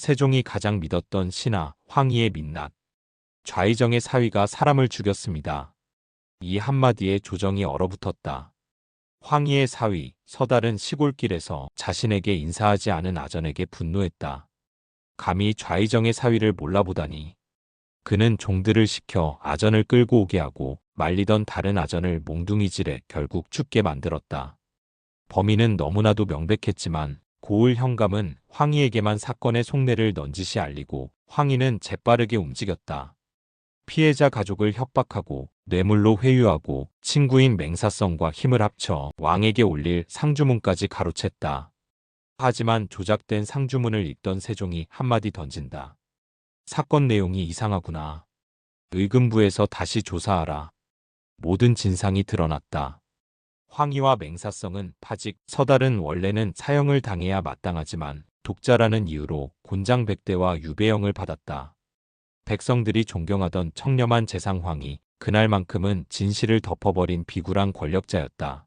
세종이 가장 믿었던 신하 황희의 민낯. 좌의정의 사위가 사람을 죽였습니다. 이 한마디에 조정이 얼어붙었다. 황희의 사위 서달은 시골길에서 자신에게 인사하지 않은 아전에게 분노했다. 감히 좌의정의 사위를 몰라보다니. 그는 종들을 시켜 아전을 끌고 오게 하고 말리던 다른 아전을 몽둥이질해 결국 죽게 만들었다. 범인은 너무나도 명백했지만 고을 현감은 황희에게만 사건의 속내를 넌지시 알리고 황희는 재빠르게 움직였다. 피해자 가족을 협박하고 뇌물로 회유하고 친구인 맹사성과 힘을 합쳐 왕에게 올릴 상주문까지 가로챘다. 하지만 조작된 상주문을 읽던 세종이 한마디 던진다. 사건 내용이 이상하구나. 의금부에서 다시 조사하라. 모든 진상이 드러났다. 황희와 맹사성은 파직, 서달은 원래는 사형을 당해야 마땅하지만 독자라는 이유로 곤장 백대와 유배형을 받았다. 백성들이 존경하던 청렴한 재상황이 그날만큼은 진실을 덮어버린 비굴한 권력자였다.